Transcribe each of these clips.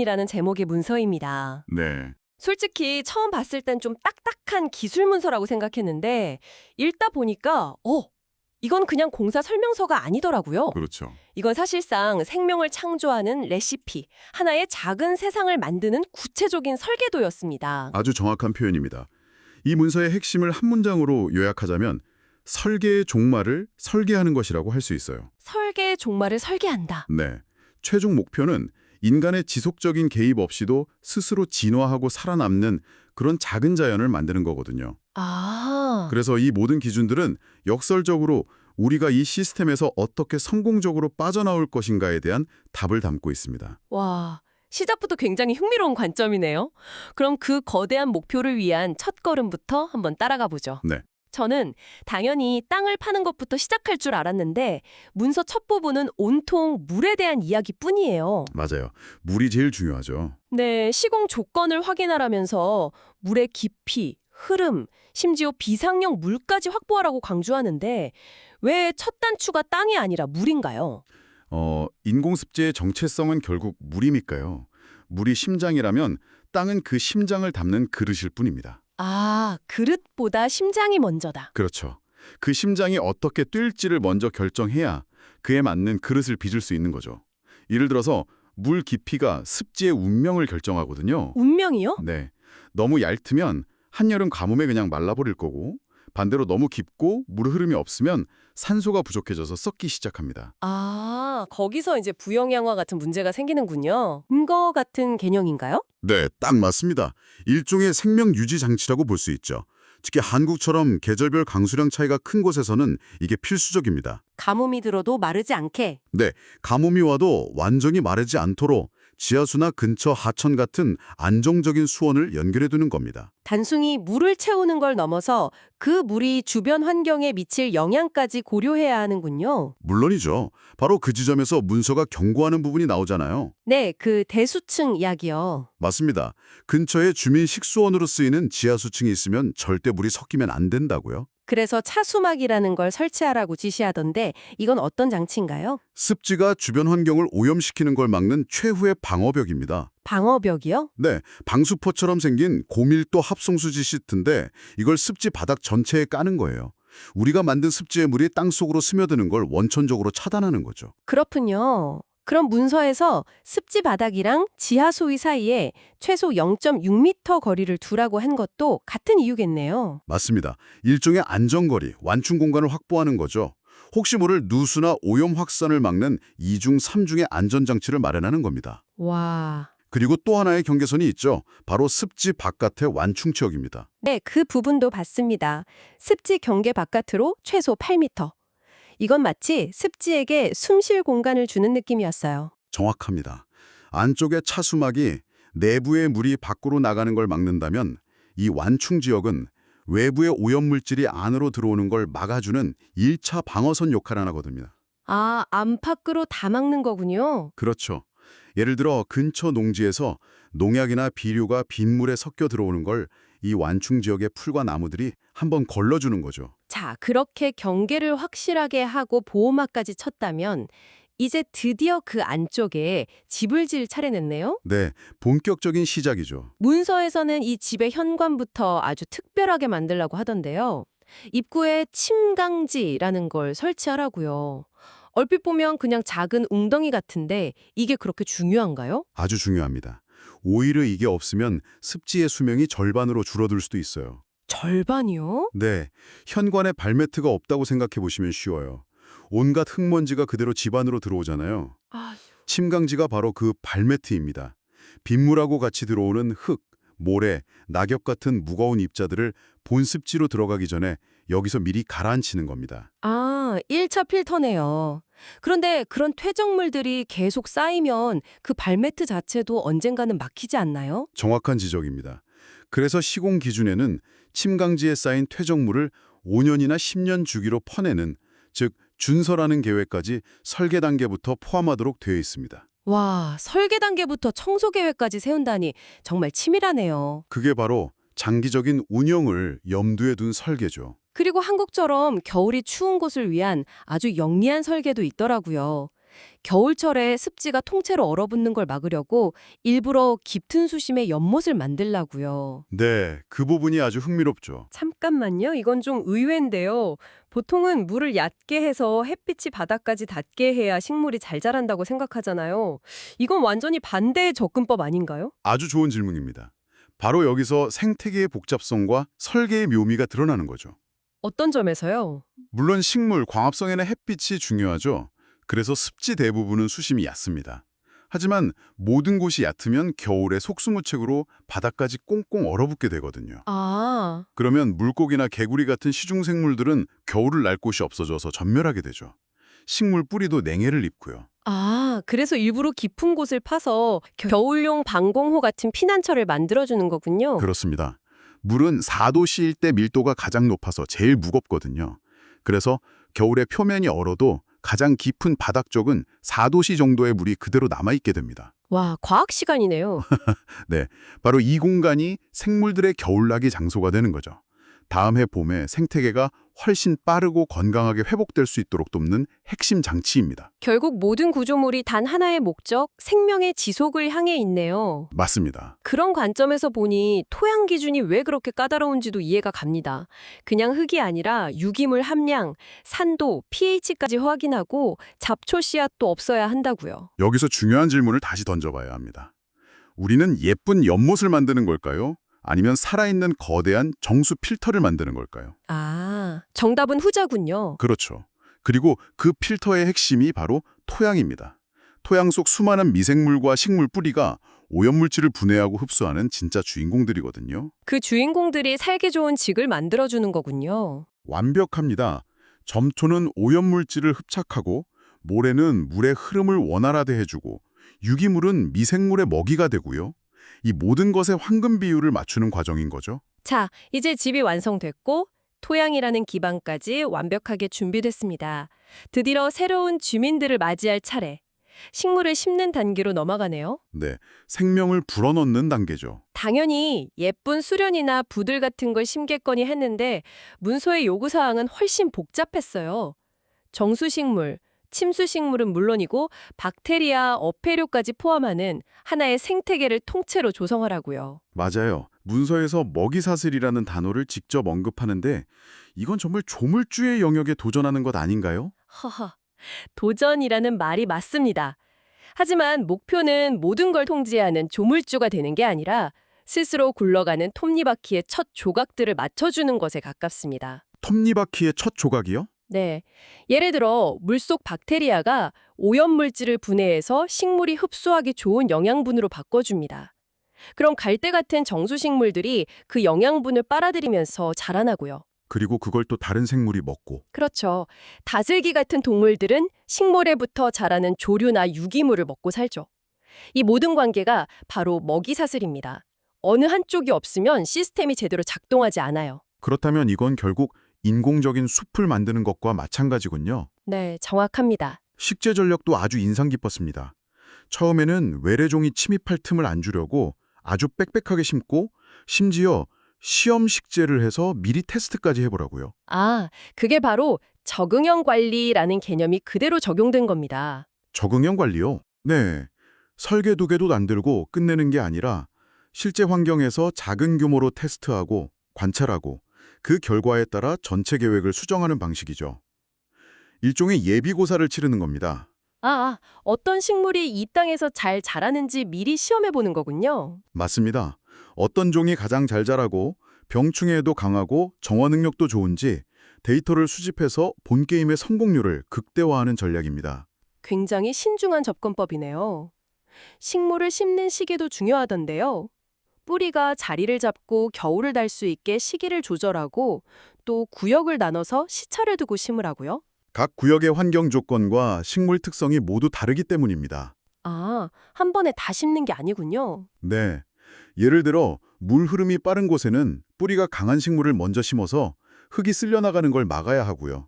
이라는 제목의 문서입니다. 네. 솔직히 처음 봤을 땐 좀 딱딱한 기술 문서라고 생각했는데 읽다 보니까 어, 이건 그냥 공사 설명서가 아니더라고요. 그렇죠. 이건 사실상 생명을 창조하는 레시피, 하나의 작은 세상을 만드는 구체적인 설계도였습니다. 아주 정확한 표현입니다. 이 문서의 핵심을 한 문장으로 요약하자면 설계의 종말을 설계하는 것이라고 할 수 있어요. 설계의 종말을 설계한다. 네. 최종 목표는 인간의 지속적인 개입 없이도 스스로 진화하고 살아남는 그런 작은 자연을 만드는 거거든요. 아, 그래서 이 모든 기준들은 역설적으로 우리가 이 시스템에서 어떻게 성공적으로 빠져나올 것인가에 대한 답을 담고 있습니다. 와, 시작부터 굉장히 흥미로운 관점이네요. 그럼 그 거대한 목표를 위한 첫 걸음부터 한번 따라가 보죠. 네. 저는 당연히 땅을 파는 것부터 시작할 줄 알았는데 문서 첫 부분은 온통 물에 대한 이야기뿐이에요. 맞아요. 물이 제일 중요하죠. 네, 시공 조건을 확인하라면서 물의 깊이, 흐름, 심지어 비상용 물까지 확보하라고 강조하는데 왜 첫 단추가 땅이 아니라 물인가요? 어, 인공습지의 정체성은 결국 물이니까요. 물이 심장이라면 땅은 그 심장을 담는 그릇일 뿐입니다. 아, 그릇보다 심장이 먼저다. 그렇죠. 그 심장이 어떻게 뛸지를 먼저 결정해야 그에 맞는 그릇을 빚을 수 있는 거죠. 예를 들어서 물 깊이가 습지의 운명을 결정하거든요. 운명이요? 네. 너무 얇으면 한여름 가뭄에 그냥 말라버릴 거고 반대로 너무 깊고 물 흐름이 없으면 산소가 부족해져서 썩기 시작합니다. 아, 거기서 이제 부영양화 같은 문제가 생기는군요. 근거 같은 개념인가요? 네, 딱 맞습니다. 일종의 생명 유지 장치라고 볼 수 있죠. 특히 한국처럼 계절별 강수량 차이가 큰 곳에서는 이게 필수적입니다. 가뭄이 들어도 마르지 않게. 가뭄이 와도 완전히 마르지 않도록 지하수나 근처 하천 같은 안정적인 수원을 연결해 두는 겁니다. 단순히 물을 채우는 걸 넘어서 그 물이 주변 환경에 미칠 영향까지 고려해야 하는군요. 물론이죠. 바로 그 지점에서 문서가 경고하는 부분이 나오잖아요. 네, 그 대수층 이야기요. 맞습니다. 근처에 주민 식수원으로 쓰이는 지하수층이 있으면 절대 물이 섞이면 안 된다고요. 그래서 차수막이라는 걸 설치하라고 지시하던데 이건 어떤 장치인가요? 습지가 주변 환경을 오염시키는 걸 막는 최후의 방어벽입니다. 방어벽이요? 네, 방수포처럼 생긴 고밀도 합성수지 시트인데 이걸 습지 바닥 전체에 까는 거예요. 우리가 만든 습지의 물이 땅속으로 스며드는 걸 원천적으로 차단하는 거죠. 그렇군요. 그럼 문서에서 습지 바닥이랑 지하 소위 사이에 최소 0.6m 거리를 두라고 한 것도 같은 이유겠네요. 맞습니다. 일종의 안전거리, 완충 공간을 확보하는 거죠. 혹시 모를 누수나 오염 확산을 막는 이중삼중의 안전장치를 마련하는 겁니다. 와. 그리고 또 하나의 경계선이 있죠. 바로 습지 바깥의 완충 지역입니다. 네, 그 부분도 봤습니다. 습지 경계 바깥으로 최소 8m. 이건 마치 습지에게 숨쉴 공간을 주는 느낌이었어요. 정확합니다. 안쪽의 차수막이 내부의 물이 밖으로 나가는 걸 막는다면 이 완충 지역은 외부의 오염물질이 안으로 들어오는 걸 막아주는 1차 방어선 역할을 하거든요. 아, 안팎으로 다 막는 거군요. 그렇죠. 예를 들어 근처 농지에서 농약이나 비료가 빗물에 섞여 들어오는 걸 이 완충 지역의 풀과 나무들이 한번 걸러주는 거죠. 자, 그렇게 경계를 확실하게 하고 보호막까지 쳤다면 이제 드디어 그 안쪽에 집을 지을 차례냈네요. 네, 본격적인 시작이죠. 문서에서는 이 집의 현관부터 아주 특별하게 만들라고 하던데요. 입구에 침강지라는 걸 설치하라고요. 얼핏 보면 그냥 작은 웅덩이 같은데 이게 그렇게 중요한가요? 아주 중요합니다. 오히려 이게 없으면 습지의 수명이 절반으로 줄어들 수도 있어요. 절반이요? 네, 현관에 발매트가 없다고 생각해 보시면 쉬워요. 온갖 흙먼지가 그대로 집 안으로 들어오잖아요. 아, 침강지가 바로 그 발매트입니다. 빗물하고 같이 들어오는 흙, 모래, 낙엽 같은 무거운 입자들을 본습지로 들어가기 전에 여기서 미리 가라앉히는 겁니다. 아, 1차 필터네요. 그런데 그런 퇴적물들이 계속 쌓이면 그 발매트 자체도 언젠가는 막히지 않나요? 정확한 지적입니다. 그래서 시공 기준에는 침강지에 쌓인 퇴적물을 5년이나 10년 주기로 퍼내는 즉 준설하는 계획까지 설계 단계부터 포함하도록 되어 있습니다. 와, 설계 단계부터 청소 계획까지 세운다니 정말 치밀하네요. 그게 바로 장기적인 운영을 염두에 둔 설계죠. 그리고 한국처럼 겨울이 추운 곳을 위한 아주 영리한 설계도 있더라고요. 겨울철에 습지가 통째로 얼어붙는 걸 막으려고 일부러 깊은 수심에 연못을 만들라고요. 네, 그 부분이 아주 흥미롭죠. 잠깐만요. 이건 좀 의외인데요. 보통은 물을 얕게 해서 햇빛이 바닥까지 닿게 해야 식물이 잘 자란다고 생각하잖아요. 이건 완전히 반대의 접근법 아닌가요? 아주 좋은 질문입니다. 바로 여기서 생태계의 복잡성과 설계의 묘미가 드러나는 거죠. 어떤 점에서요? 물론 식물 광합성에는 햇빛이 중요하죠. 그래서 습지 대부분은 수심이 얕습니다. 하지만 모든 곳이 얕으면 겨울에 속수무책으로 바닥까지 꽁꽁 얼어붙게 되거든요. 아, 그러면 물고기나 개구리 같은 시중생물들은 겨울을 날 곳이 없어져서 전멸하게 되죠. 식물 뿌리도 냉해를 입고요. 아, 그래서 일부러 깊은 곳을 파서 겨울용 방공호 같은 피난처를 만들어주는 거군요. 그렇습니다. 물은 4도씨일 때 밀도가 가장 높아서 제일 무겁거든요. 그래서 겨울에 표면이 얼어도 가장 깊은 바닥 쪽은 4도씨 정도의 물이 그대로 남아있게 됩니다. 와, 과학 시간이네요. 바로 이 공간이 생물들의 겨울나기 장소가 되는 거죠. 다음 해 봄에 생태계가 훨씬 빠르고 건강하게 회복될 수 있도록 돕는 핵심 장치입니다. 결국 모든 구조물이 단 하나의 목적, 생명의 지속을 향해 있네요. 맞습니다. 그런 관점에서 보니 토양 기준이 왜 그렇게 까다로운지도 이해가 갑니다. 그냥 흙이 아니라 유기물 함량, 산도, pH까지 확인하고 잡초 씨앗도 없어야 한다고요. 여기서 중요한 질문을 다시 던져봐야 합니다. 우리는 예쁜 연못을 만드는 걸까요? 아니면 살아있는 거대한 정수 필터를 만드는 걸까요? 아, 정답은 후자군요. 그렇죠. 그리고 그 필터의 핵심이 바로 토양입니다. 토양 속 수많은 미생물과 식물 뿌리가 오염물질을 분해하고 흡수하는 진짜 주인공들이거든요. 그 주인공들이 살기 좋은 직을 만들어주는 거군요. 완벽합니다. 점토는 오염물질을 흡착하고 모래는 물의 흐름을 원활하게 해주고 유기물은 미생물의 먹이가 되고요. 이 모든 것의 황금 비율을 맞추는 과정인 거죠. 자, 이제 집이 완성됐고 토양이라는 기반까지 완벽하게 준비됐습니다. 드디어 새로운 주민들을 맞이할 차례. 식물을 심는 단계로 넘어가네요. 네, 생명을 불어넣는 단계죠. 당연히 예쁜 수련이나 부들 같은 걸 심겠거니 했는데 문서의 요구사항은 훨씬 복잡했어요. 정수식물, 침수식물은 물론이고 박테리아, 어패류까지 포함하는 하나의 생태계를 통째로 조성하라고요. 맞아요. 문서에서 먹이사슬이라는 단어를 직접 언급하는데 이건 정말 조물주의 영역에 도전하는 것 아닌가요? 허허, 도전이라는 말이 맞습니다. 하지만 목표는 모든 걸 통제하는 조물주가 되는 게 아니라 스스로 굴러가는 톱니바퀴의 첫 조각들을 맞춰주는 것에 가깝습니다. 톱니바퀴의 첫 조각이요? 네. 예를 들어 물속 박테리아가 오염물질을 분해해서 식물이 흡수하기 좋은 영양분으로 바꿔줍니다. 그럼 갈대 같은 정수식물들이 그 영양분을 빨아들이면서 자라나고요. 그리고 그걸 또 다른 생물이 먹고 그렇죠. 다슬기 같은 동물들은 식물에부터 자라는 조류나 유기물을 먹고 살죠. 이 모든 관계가 바로 먹이 사슬입니다. 어느 한쪽이 없으면 시스템이 제대로 작동하지 않아요. 그렇다면 이건 결국 인공적인 숲을 만드는 것과 마찬가지군요. 네, 정확합니다. 식재 전략도 아주 인상 깊었습니다. 처음에는 외래종이 침입할 틈을 안 주려고 아주 빽빽하게 심고 심지어 시험 식재를 해서 미리 테스트까지 해보라고요. 아, 그게 바로 적응형 관리라는 개념이 그대로 적용된 겁니다. 적응형 관리요? 네. 설계도개도 만들고 끝내는 게 아니라 실제 환경에서 작은 규모로 테스트하고 관찰하고 그 결과에 따라 전체 계획을 수정하는 방식이죠. 일종의 예비고사를 치르는 겁니다. 아, 아, 어떤 식물이 이 땅에서 잘 자라는지 미리 시험해 보는 거군요. 맞습니다. 어떤 종이 가장 잘 자라고 병충해에도 강하고 정화 능력도 좋은지 데이터를 수집해서 본 게임의 성공률을 극대화하는 전략입니다. 굉장히 신중한 접근법이네요. 식물을 심는 시기도 중요하던데요. 뿌리가 자리를 잡고 겨울을 달 수 있게 시기를 조절하고 또 구역을 나눠서 시차를 두고 심으라고요? 각 구역의 환경 조건과 식물 특성이 모두 다르기 때문입니다. 아, 한 번에 다 심는 게 아니군요. 네. 예를 들어 물 흐름이 빠른 곳에는 뿌리가 강한 식물을 먼저 심어서 흙이 쓸려나가는 걸 막아야 하고요.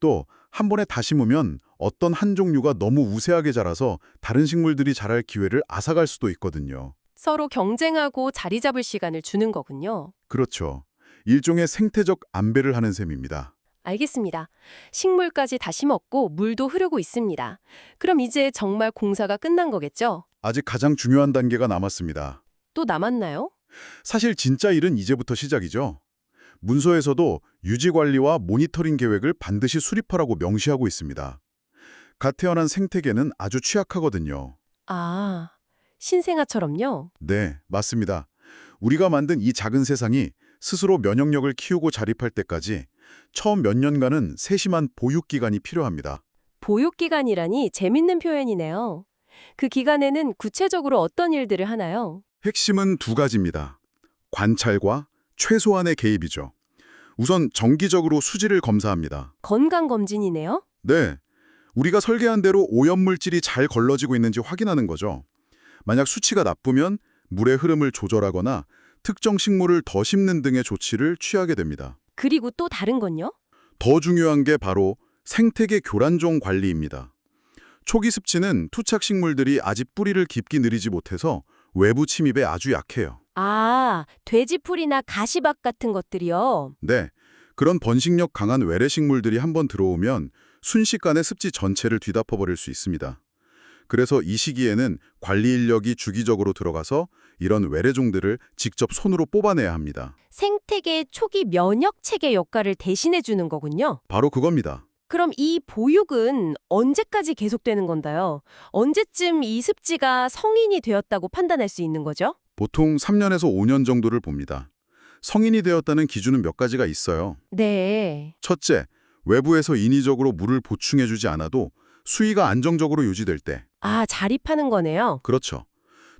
또 한 번에 다 심으면 어떤 한 종류가 너무 우세하게 자라서 다른 식물들이 자랄 기회를 앗아갈 수도 있거든요. 서로 경쟁하고 자리 잡을 시간을 주는 거군요. 그렇죠. 일종의 생태적 안배를 하는 셈입니다. 알겠습니다. 식물까지 다 심었고 물도 흐르고 있습니다. 그럼 이제 정말 공사가 끝난 거겠죠? 아직 가장 중요한 단계가 남았습니다. 또 남았나요? 사실 진짜 일은 이제부터 시작이죠. 문서에서도 유지 관리와 모니터링 계획을 반드시 수립하라고 명시하고 있습니다. 갓 태어난 생태계는 아주 취약하거든요. 아, 신생아처럼요? 네, 맞습니다. 우리가 만든 이 작은 세상이 스스로 면역력을 키우고 자립할 때까지 처음 몇 년간은 세심한 보육 기간이 필요합니다. 보육기간이라니 재밌는 표현이네요. 그 기간에는 구체적으로 어떤 일들을 하나요? 핵심은 두 가지입니다. 관찰과 최소한의 개입이죠. 우선 정기적으로 수질을 검사합니다. 건강검진이네요? 네, 우리가 설계한 대로 오염물질이 잘 걸러지고 있는지 확인하는 거죠. 만약 수치가 나쁘면 물의 흐름을 조절하거나 특정 식물을 더 심는 등의 조치를 취하게 됩니다. 그리고 또 다른 건요? 더 중요한 게 바로 생태계 교란종 관리입니다. 초기 습지는 투착 식물들이 아직 뿌리를 깊게 늘이지 못해서 외부 침입에 아주 약해요. 아, 돼지풀이나 가시박 같은 것들이요. 네, 그런 번식력 강한 외래 식물들이 한번 들어오면 순식간에 습지 전체를 뒤덮어버릴 수 있습니다. 그래서 이 시기에는 관리 인력이 주기적으로 들어가서 이런 외래종들을 직접 손으로 뽑아내야 합니다. 생태계 초기 면역 체계 역할을 대신해 주는 거군요. 바로 그겁니다. 그럼 이 보육은 언제까지 계속되는 건가요? 언제쯤 이 습지가 성인이 되었다고 판단할 수 있는 거죠? 보통 3년에서 5년 정도를 봅니다. 성인이 되었다는 기준은 몇 가지가 있어요. 네. 첫째, 외부에서 인위적으로 물을 보충해주지 않아도 수위가 안정적으로 유지될 때. 아, 자립하는 거네요. 그렇죠.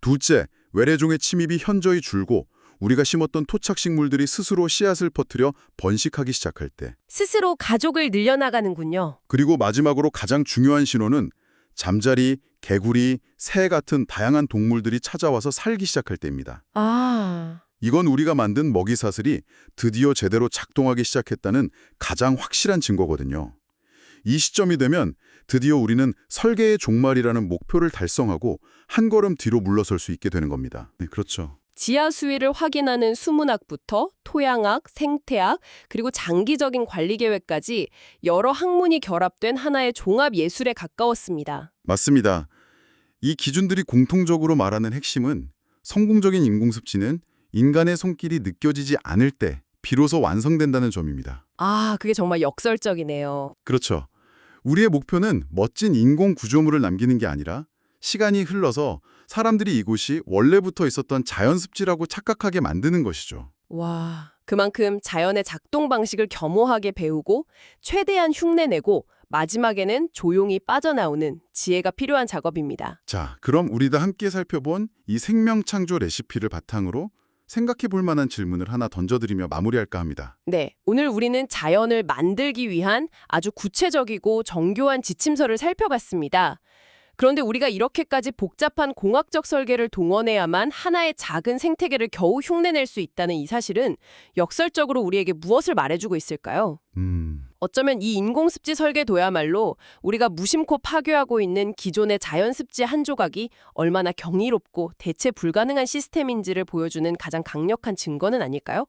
둘째, 외래종의 침입이 현저히 줄고 우리가 심었던 토착식물들이 스스로 씨앗을 퍼뜨려 번식하기 시작할 때. 스스로 가족을 늘려나가는군요. 그리고 마지막으로 가장 중요한 신호는 잠자리, 개구리, 새 같은 다양한 동물들이 찾아와서 살기 시작할 때입니다. 아, 이건 우리가 만든 먹이사슬이 드디어 제대로 작동하기 시작했다는 가장 확실한 증거거든요. 이 시점이 되면 드디어 우리는 설계의 종말이라는 목표를 달성하고 한 걸음 뒤로 물러설 수 있게 되는 겁니다. 네, 그렇죠. 지하 수위를 확인하는 수문학부터 토양학, 생태학, 그리고 장기적인 관리 계획까지 여러 학문이 결합된 하나의 종합 예술에 가까웠습니다. 맞습니다. 이 기준들이 공통적으로 말하는 핵심은 성공적인 인공습지는 인간의 손길이 느껴지지 않을 때 비로소 완성된다는 점입니다. 아, 그게 정말 역설적이네요. 그렇죠. 우리의 목표는 멋진 인공 구조물을 남기는 게 아니라 시간이 흘러서 사람들이 이곳이 원래부터 있었던 자연 습지라고 착각하게 만드는 것이죠. 와, 그만큼 자연의 작동 방식을 겸허하게 배우고 최대한 흉내내고 마지막에는 조용히 빠져나오는 지혜가 필요한 작업입니다. 자, 그럼 우리 다 함께 살펴본 이 생명창조 레시피를 바탕으로 생각해 볼 만한 질문을 하나 던져드리며 마무리할까 합니다. 네, 오늘 우리는 자연을 만들기 위한 아주 구체적이고 정교한 지침서를 살펴봤습니다. 그런데 우리가 이렇게까지 복잡한 공학적 설계를 동원해야만 하나의 작은 생태계를 겨우 흉내낼 수 있다는 이 사실은 역설적으로 우리에게 무엇을 말해주고 있을까요? 음, 어쩌면 이 인공습지 설계도야말로 우리가 무심코 파괴하고 있는 기존의 자연습지 한 조각이 얼마나 경이롭고 대체 불가능한 시스템인지를 보여주는 가장 강력한 증거는 아닐까요?